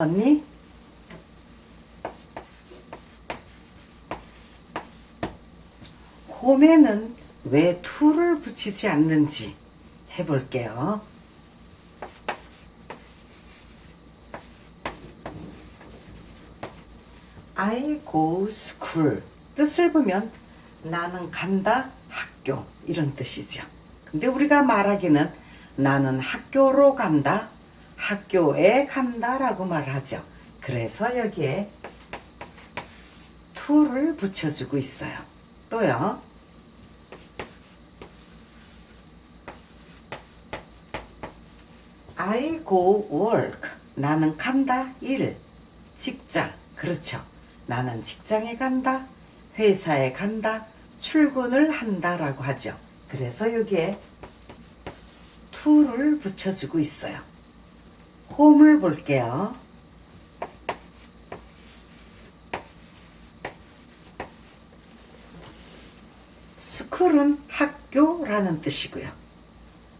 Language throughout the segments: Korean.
언니? 홈에는 왜 to를 붙이지 않는지 해볼게요. I go school 뜻을 보면 나는 간다 학교 이런 뜻이죠. 근데 우리가 말하기는 나는 학교로 간다 학교에 간다라고 말하죠. 그래서 여기에 to를 붙여주고 있어요. 또요. I go work. 나는 간다. 일. 직장. 그렇죠. 나는 직장에 간다. 회사에 간다. 출근을 한다라고 하죠. 그래서 여기에 to를 붙여주고 있어요. 홈을 볼게요. 스쿨은 학교라는 뜻이고요.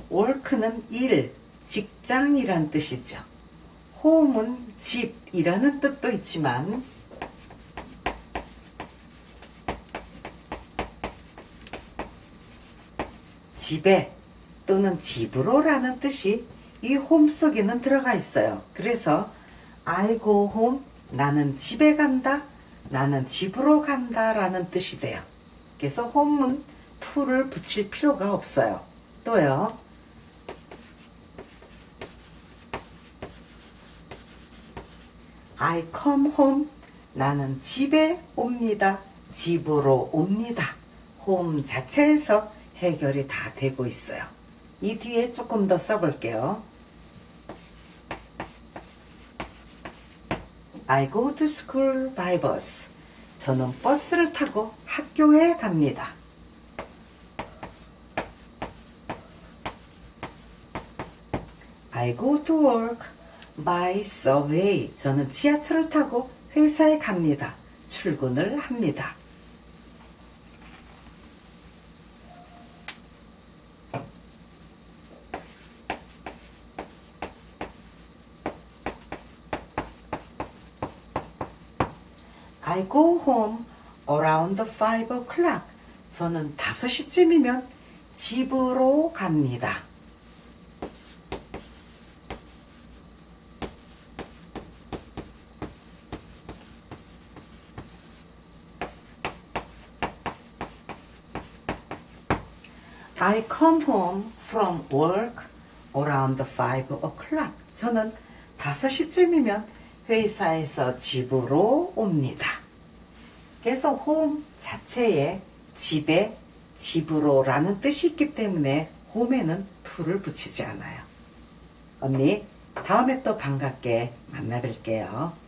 월크는 일, 직장이란 뜻이죠. 홈은 집이라는 뜻도 있지만 집에 또는 집으로라는 뜻이 이 홈 속에는 들어가 있어요. 그래서 I go home 나는 집에 간다. 나는 집으로 간다 라는 뜻이 돼요. 그래서 홈은 to를 붙일 필요가 없어요. 또요. I come home. 나는 집에 옵니다. 집으로 옵니다. 홈 자체에서 해결이 다 되고 있어요. 이 뒤에 조금 더 써볼게요. I go to school by bus. 저는 버스를 타고 학교에 갑니다. I go to work by subway. 저는 지하철을 타고 회사에 갑니다. 출근을 합니다. I go home around 5 o'clock. 저는 5시쯤이면 집으로 갑니다. I come home from work around 5 o'clock. 저는 5시쯤이면 회사에서 집으로 옵니다. 그래서 home 자체에 집에 집으로 라는 뜻이 있기 때문에 home에는 to를 붙이지 않아요. 언니, 다음에 또 반갑게 만나 뵐게요.